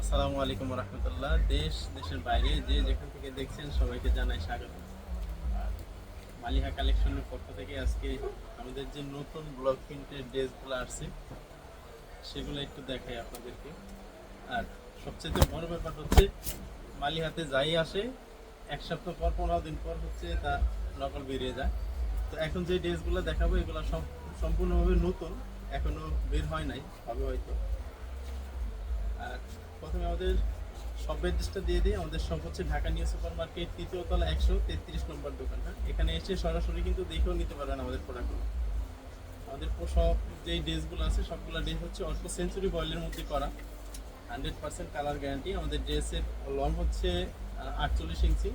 আসসালামু আলাইকুম রহমতুল্লাহ। দেশ, দেশের বাইরে যে যেখান থেকে দেখছেন সবাইকে জানাই স্বাগত। মালিহা কালেকশনের পক্ষ থেকে আজকে আমাদের যে নতুন ব্লক প্রিন্টের ড্রেসগুলো আসছে, সেগুলো একটু দেখাই আপনাদেরকে। আর সবচেয়ে বড় ব্যাপার হচ্ছে, মালিহাতে যাই আসে, এক সপ্তাহ পর, পনেরো দিন পর হচ্ছে তা নকল বেরিয়ে যায়। তো এখন যে ড্রেসগুলো দেখাবো, এগুলো সব সম্পূর্ণভাবে নতুন, এখনও বের হয় নাই, হবে হয়তো। আর প্রথমে আমাদের সব অ্যাড্রেসটা দিয়ে দিই। আমাদের সব হচ্ছে ঢাকা নিউ সুপার মার্কেট তৃতীয় তলা একশো তেত্রিশ নম্বর দোকান হ্যাঁ? এখানে এসে সরাসরি কিন্তু দেখেও নিতে পারেন আমাদের প্রোডাক্টগুলো আমাদের সব যেই ড্রেসগুলো আছে, সবগুলো ড্রেস হচ্ছে অল্প সেঞ্চুরি বয়েলের মধ্যে করা। হান্ড্রেড পার্সেন্ট কালার গ্যারান্টি আমাদের ড্রেসের লং হচ্ছে আটচল্লিশ ইঞ্চি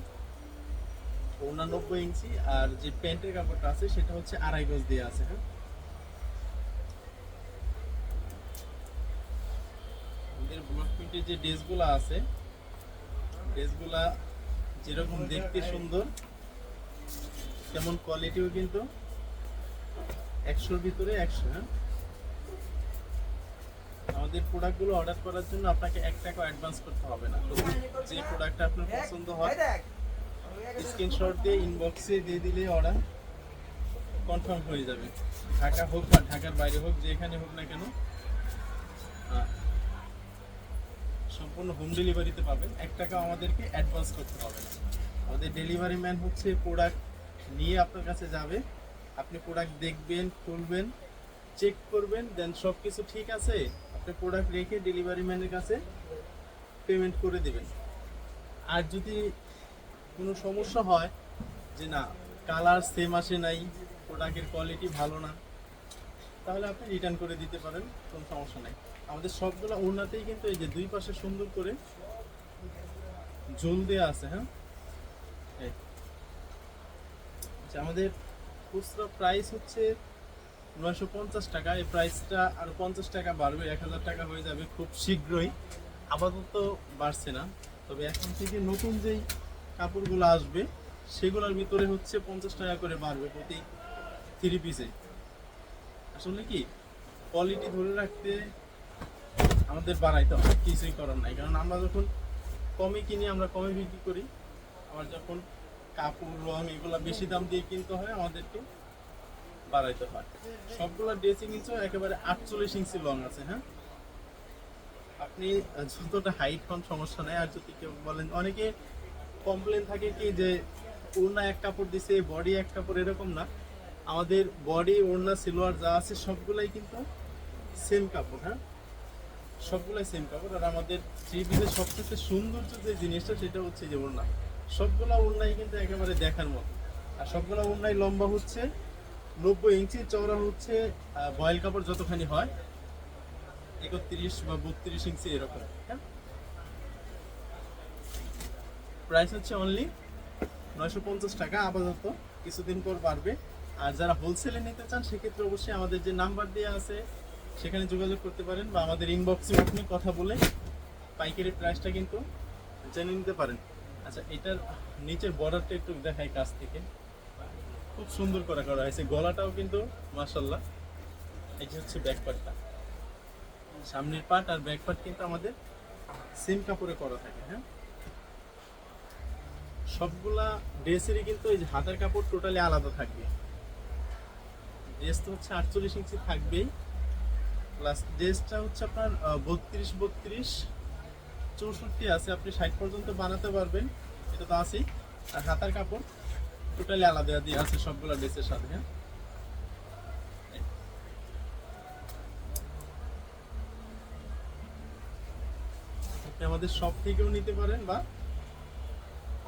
উনানব্বই ইঞ্চি, আর যে প্যান্টের কাপড়টা আছে, সেটা হচ্ছে আড়াই গজ দিয়ে আছে হ্যাঁ? প্রিন্টের যে ড্রেসগুলো আছে, ড্রেসগুলা যেরকম দেখতে সুন্দর, তেমন কোয়ালিটিও কিন্তু একশোর ভিতরে একশো হ্যাঁ? আমাদের প্রোডাক্টগুলো অর্ডার করার জন্য আপনাকে এক টাকা অ্যাডভান্স করতে হবে না। যে প্রোডাক্টটা আপনার পছন্দ হয় স্ক্রিনশট দিয়ে ইনবক্সে দিয়ে দিলে অর্ডার কনফার্ম হয়ে যাবে। ঢাকা হোক বা ঢাকার বাইরে হোক, যেখানে হোক না কেন। সম্পূর্ণ হোম ডেলিভারিতে পাবেন। এক টাকা আমাদেরকে অ্যাডভান্স করতে হবে না। আমাদের ডেলিভারি ম্যান হচ্ছে প্রোডাক্ট নিয়ে আপনার কাছে যাবে। আপনি প্রোডাক্ট দেখবেন, খুলবেন চেক করবেন দেন সব কিছু ঠিক আছে, আপনি প্রোডাক্ট রেখে ডেলিভারি ম্যানের কাছে পেমেন্ট করে দেবেন। আর যদি কোনো সমস্যা হয় যে না কালার সেম আসে নাই প্রোডাক্টের কোয়ালিটি ভালো না, তাহলে আপনি রিটার্ন করে দিতে পারেন, কোনো সমস্যা নাই। আমাদের সবগুলো ওড়নাতেই কিন্তু এই যে দুই পাশে সুন্দর করে ঝোল দেওয়া আছে হ্যাঁ? আমাদের খুচরা প্রাইস হচ্ছে নয়শো পঞ্চাশ টাকা। এই প্রাইসটা আরও পঞ্চাশ টাকা বাড়বে, এক হাজার টাকা হয়ে যাবে খুব শীঘ্রই। আপাতত বাড়ছে না, তবে এখন থেকে নতুন যেই কাপড়গুলো আসবে, সেগুলোর ভিতরে হচ্ছে পঞ্চাশ টাকা করে বাড়বে প্রতি থ্রি পিসে আসলে কি? কোয়ালিটি ধরে রাখতে আমাদের বাড়াইতে হবে কিছুই করার নাই। কারণ আমরা যখন কমে কিনি, আমরা কমে বিক্রি করি, আবার যখন কাপড়, রং এগুলো বেশি দাম দিয়ে কিনতে হয়, আমাদেরকে বাড়াইতে হয়। সবগুলো ড্রেসিং ইঞ্চও একেবারে আটচল্লিশ ইঞ্চি লং আছে হ্যাঁ? আপনি যতটা হাইট হন সমস্যা নেই। আর যদি কেউ বলেন, অনেকে কমপ্লেন থাকে কি যে, ওড়না এক কাপড় দিছে বডি এক কাপড়, এরকম না। আমাদের বডি ওড়না সিলোয়ার যা আছে, সবগুলাই কিন্তু সেম কাপড় হ্যাঁ? সবগুলাই সেম কাপড়, আর আমাদের থ্রি পিসের সবচেয়ে সৌন্দর্য যে জিনিসটা সেটা হচ্ছে যে ওড়না। সবগুলা ওড়নাই কিন্তু একেবারে দেখার মতো। আর সবগুলা ওড়নাই লম্বা হচ্ছে, নব্বই ইঞ্চি চওড়া হচ্ছে বয়েল কাপড় যতখানি হয়, একত্রিশ বা বত্রিশ ইঞ্চি এরকম হ্যাঁ? প্রাইস হচ্ছে অনলি নয়শো পঞ্চাশ টাকা আপাতত, কিছুদিন পর বাড়বে। আর যারা হোলসেলে নিতে চান, সেক্ষেত্রে অবশ্যই আমাদের যে নাম্বার দেওয়া আছে সেখানে যোগাযোগ করতে পারেন বা আমাদের ইনবক্সে আপনি কথা বলে পাইকারি প্রাইসটা কিন্তু জেনে নিতে পারেন। আচ্ছা এটার নিচের বর্ডারটা একটু দেখায় কাছ থেকে। খুব সুন্দর করা করা হয়েছে। গলাটাও কিন্তু মাসাল্লাহ এটা হচ্ছে ব্যাকপার্টটা সামনের পার্ট আর ব্যাক পার্ট কিন্তু আমাদের সেম কাপড়ে করা থাকে হ্যাঁ? সবগুলা ড্রেসেরই কিন্তু এই যে হাতের কাপড় টোটালি আলাদা থাকবে। ড্রেস তো হচ্ছে আটচল্লিশ ইঞ্চি থাকবেই। প্লাস ড্রেসটা হচ্ছে আপনার বত্রিশ বত্রিশ। চৌষট্টি আছে, আপনি ষাট পর্যন্ত বানাতে পারবেন। এটা তো আছেই। আর হাতার কাপড় টোটালি আলাদা দিয়ে আছে সবগুলা ড্রেসের সাথে হ্যাঁ? আমাদের শপ থেকেও নিতে পারেন বা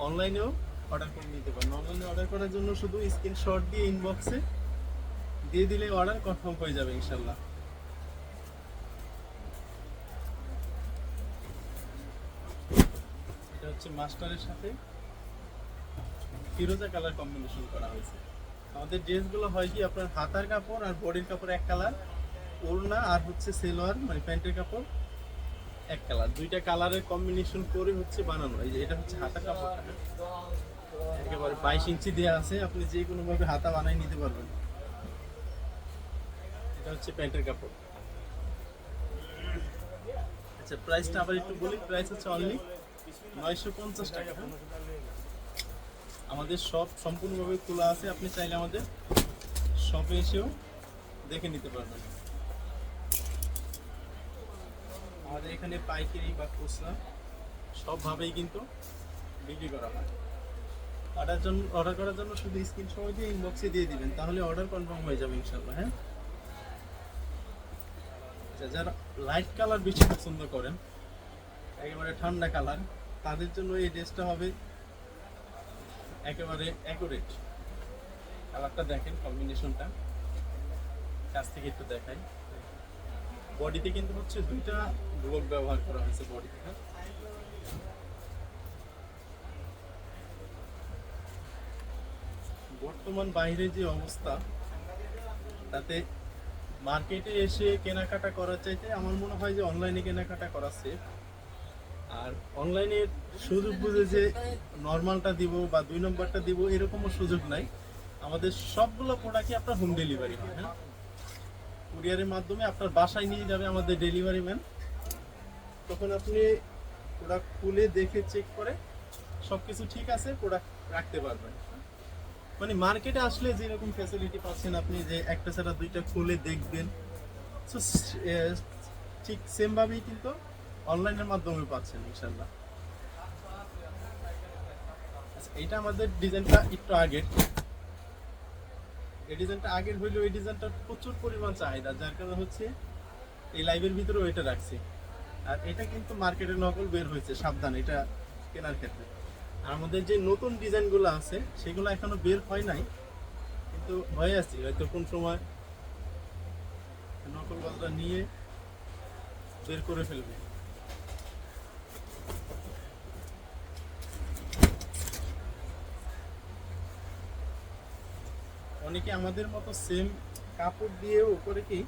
অনলাইনেও অর্ডার করে নিতে পারেন। অনলাইনে অর্ডার করার জন্য শুধু স্ক্রিনশট দিয়ে ইনবক্সে দিয়ে দিলে অর্ডার কনফার্ম হয়ে যাবে, ইনশাল্লাহ এটা হচ্ছে মাস্টারের সাথে ফিরোজা কালার কম্বিনেশন করা হয়েছে। আমাদের ড্রেসগুলো হয় কি, আপনার হাতার কাপড় আর বডির কাপড় এক কালার ওড়না আর হচ্ছে সেলোয়ার মানে প্যান্টের কাপড় এক কালার দুইটা কালারের কম্বিনেশন করে হচ্ছে বানানো। এই যে এটা হচ্ছে হাতার কাপড়টা? একেবারে বাইশ ইঞ্চি দেওয়া আছে, আপনি যে কোনো ভাবে হাতা বানাই নিতে পারবেন। এটা হচ্ছে প্যান্টের কাপড়। আচ্ছা প্রাইসটা আবার একটু বলি। প্রাইস হচ্ছে অনলি নয়শো পঞ্চাশ টাকা? আমাদের সব সম্পূর্ণভাবে খোলা আছে, আপনি চাইলে আমাদের শপে এসেও দেখে নিতে পারবেন। আমাদের এখানে পাইকারি বা খুচরা সবভাবেই কিন্তু বিক্রি করা হয়। অর্ডার জন্য অর্ডার করার জন্য শুধু স্ক্রিন সময় দিয়ে ইনবক্সে দিয়ে দিবেন, তাহলে অর্ডার কনফার্ম হয়ে যাবে ইনশাল্লাহ হ্যাঁ? আচ্ছা যারা লাইট কালার বেশি পছন্দ করেন, একেবারে ঠান্ডা কালার তাদের জন্য এই ড্রেসটা হবে একেবারে অ্যাকুরেট কালারটা দেখেন কম্বিনেশনটা কাছ থেকে একটু দেখাই। বডিতে কিন্তু হচ্ছে দুইটা ব্লক ব্যবহার করা হয়েছে বডিতে হ্যাঁ? বর্তমান বাইরে যে অবস্থা, তাতে মার্কেটে এসে কেনাকাটা করার চাইতে আমার মনে হয় যে অনলাইনে কেনাকাটা করা safe। আর অনলাইনে সুযোগ বুঝে যে নর্মালটা দিব বা দুই নম্বরটা দিব এরকমও সুযোগ নাই। আমাদের সবগুলো প্রোডাক্টই আপনার হোম ডেলিভারি হয় হ্যাঁ? কুরিয়ারের মাধ্যমে আপনার বাসায় নিয়ে যাবে আমাদের ডেলিভারি ম্যান তখন আপনি প্রোডাক্ট খুলে দেখে চেক করে সব কিছু ঠিক আছে প্রোডাক্ট রাখতে পারবেন। মানে মার্কেটে আসলে যেরকম ফ্যাসিলিটি পাচ্ছেন আপনি যে একটা ছাড়া দুইটা খুলে দেখবেন। আহ, ঠিক সেমভাবেই কিন্তু অনলাইনের মাধ্যমে পাচ্ছেন ইনশাল্লাহ আচ্ছা, এইটা আমাদের ডিজাইনটা একটু আগের এই ডিজাইনটা আগের হইলেও এই ডিজাইনটা প্রচুর পরিমাণ চাহিদা যার কারণে হচ্ছে এই লাইভের ভিতরেও এটা রাখছি। আর এটা কিন্তু মার্কেটে নকল বের হয়েছে সাবধান এটা কেনার ক্ষেত্রে। আর আমাদের যে নতুন ডিজাইনগুলো আছে সেগুলো এখনও বের হয় নাই কিন্তু হয়ে আছি। হয়তো কোন সময় নকল বাজরা নিয়ে বের করে ফেলবে। অনেকে আমাদের মতো সেম কাপড় দিয়ে উপরে কি?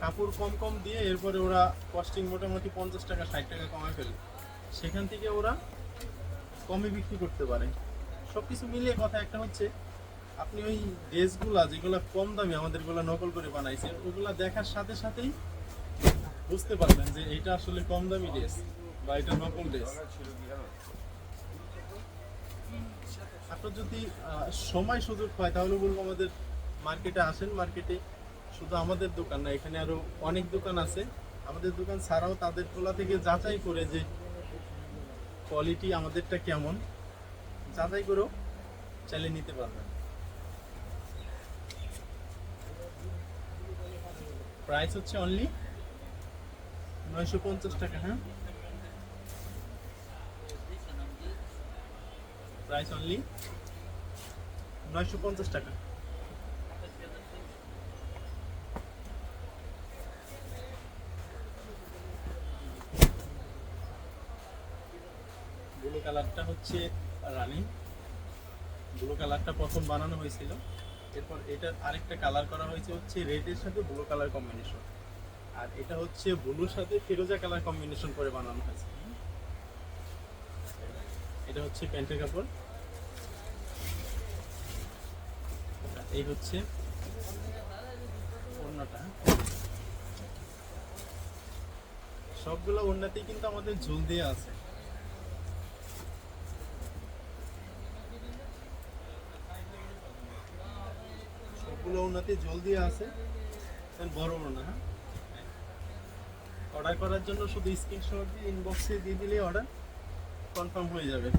কাপড় কম কম দিয়ে এরপরে ওরা কস্টিং মোটামুটি পঞ্চাশ টাকা, ষাট টাকা কমায় ফেলে। সেখান থেকে ওরা কমে বিক্রি করতে পারে। সব কিছু মিলিয়ে কথা একটা হচ্ছে, আপনি ওই ড্রেসগুলা যেগুলো কম দামি আমাদেরগুলো নকল করে বানাইছে ওগুলা দেখার সাথে সাথেই বুঝতে পারবেন যে এটা আসলে কম দামি ড্রেস বা এটা নকল ড্রেস। আপনার যদি সময় সুযোগ হয় তাহলে বলব আমাদের মার্কেটে আসেন। মার্কেটে শুধু আমাদের দোকান না, এখানে আরও অনেক দোকান আছে। আমাদের দোকান ছাড়াও তাদের তোলা থেকে যাচাই করে যে কোয়ালিটি আমাদেরটা কেমন, যাচাই করেও চাইলে নিতে পারবেন। প্রাইস হচ্ছে অনলি নয়শো পঞ্চাশ টাকা হ্যাঁ? প্রাইস অনলি নয়শো পঞ্চাশ টাকা। ব্লু কালারটা হচ্ছে রানি। ব্লু কালারটা প্রথম বানানো হয়েছিল। এরপর এটার আরেকটা কালার করা হয়েছে হচ্ছে রেডের সাথে ব্লু কালার কম্বিনেশন আর এটা হচ্ছে ব্লুর সাথে ফিরোজা কালার কম্বিনেশন করে বানানো হয়েছে। এটা হচ্ছে প্যান্টের কাপড়। এই হচ্ছে ওড়নাটা। সবগুলো ওড়নাতেই কিন্তু আমাদের ঝুল দিয়ে আছে। সবগুলো ওড়নাতে ঝোল দিয়ে আছে। বড় ওড়না হ্যাঁ? অর্ডার করার জন্য শুধু স্ক্রিনশট দিয়ে ইনবক্সে দিয়ে দিলে অর্ডার। কনফার্ম হয়ে যাবে।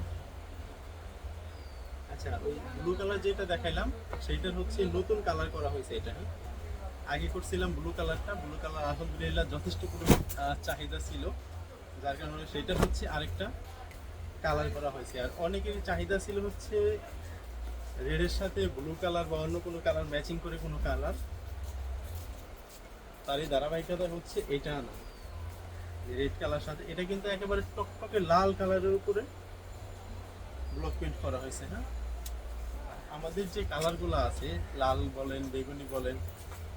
আচ্ছা ওই ব্লু কালার যেটা দেখাইলাম, সেইটার হচ্ছে নতুন কালার করা হয়েছে এটা হ্যাঁ? আগে করছিলাম ব্লু কালারটা ব্লু কালার আলহামদুলিল্লাহ যথেষ্ট পরিমাণ চাহিদা ছিল। যার কারণে সেইটা হচ্ছে আরেকটা কালার করা হয়েছে। আর অনেকেরই চাহিদা ছিল হচ্ছে রেডের সাথে ব্লু কালার বা অন্য কোনো কালার ম্যাচিং করে কোনো কালার তার এই ধারাবাহিকতা হচ্ছে এটা না। রেড কালার সাথে। এটা কিন্তু একেবারে টকটকে লাল কালারের উপরে ব্লক প্রিন্ট করা হয়েছে হ্যাঁ? আমাদের যে কালারগুলো আছে, লাল বলেন, বেগুনি বলেন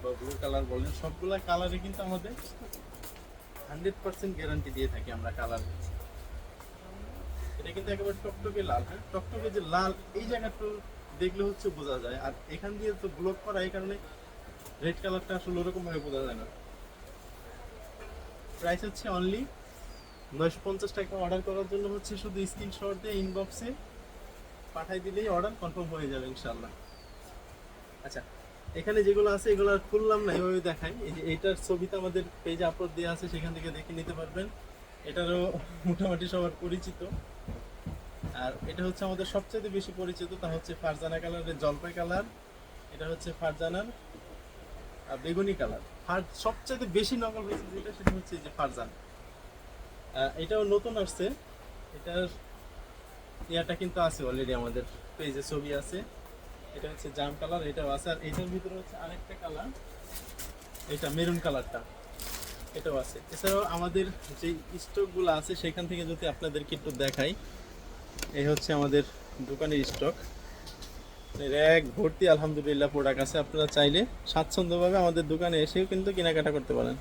বা ব্লু কালার বলেন, সবগুলা কালারে কিন্তু আমাদের হান্ড্রেড পার্সেন্ট গ্যারান্টি দিয়ে থাকি আমরা কালার এটা কিন্তু একেবারে টকটকে লাল হ্যাঁ? টকটকে যে লাল, এই জায়গাটা দেখলে হচ্ছে বোঝা যায়। আর এখান দিয়ে তো ব্লক করা, এই কারণে রেড কালারটা আসলে ওরকমভাবে বোঝা যায় না। প্রাইস হচ্ছে অনলি নয়শো পঞ্চাশ টাকা অর্ডার করার জন্য হচ্ছে শুধু স্ক্রিনশট দিয়ে ইনবক্সে পাঠাই দিলেই অর্ডার কনফার্ম হয়ে যাবে ইনশাল্লাহ আচ্ছা এখানে যেগুলো আছে এগুলো আর খুললাম না এইভাবে দেখাই। এই যে এইটার ছবিটা আমাদের পেজে আপলোড দেওয়া আছে, সেখান থেকে দেখে নিতে পারবেন। এটারও মোটামুটি সবার পরিচিত। আর এটা হচ্ছে আমাদের সবচেয়ে বেশি পরিচিত, তা হচ্ছে ফারজানা কালারের জলপাই কালার। এটা হচ্ছে ফারজানার বেগুনি কালার। ফার সবচেয়ে বেশি নকল হয়েছে যেটা, সেটা হচ্ছে যে ফারজান। এটাও নতুন আসছে। এটার ইয়াটা কিন্তু আছে অলরেডি আমাদের পেজে ছবি আছে। এটা হচ্ছে জাম কালার, এটাও আছে। আর এটার ভিতরে হচ্ছে আরেকটা কালার। এটা মেরুন কালারটা, এটাও আছে। এছাড়াও আমাদের যে স্টকগুলো আছে, সেখান থেকে যদি আপনাদেরকে একটু দেখাই, এই হচ্ছে আমাদের দোকানের স্টক। র্যাক ভর্তি, আলহামদুলিল্লাহ প্রোডাক্ট আছে। আপনারা চাইলে স্বাচ্ছন্দ্যভাবে আমাদের দোকানে এসেও কিন্তু কেনাকাটা করতে পারেন।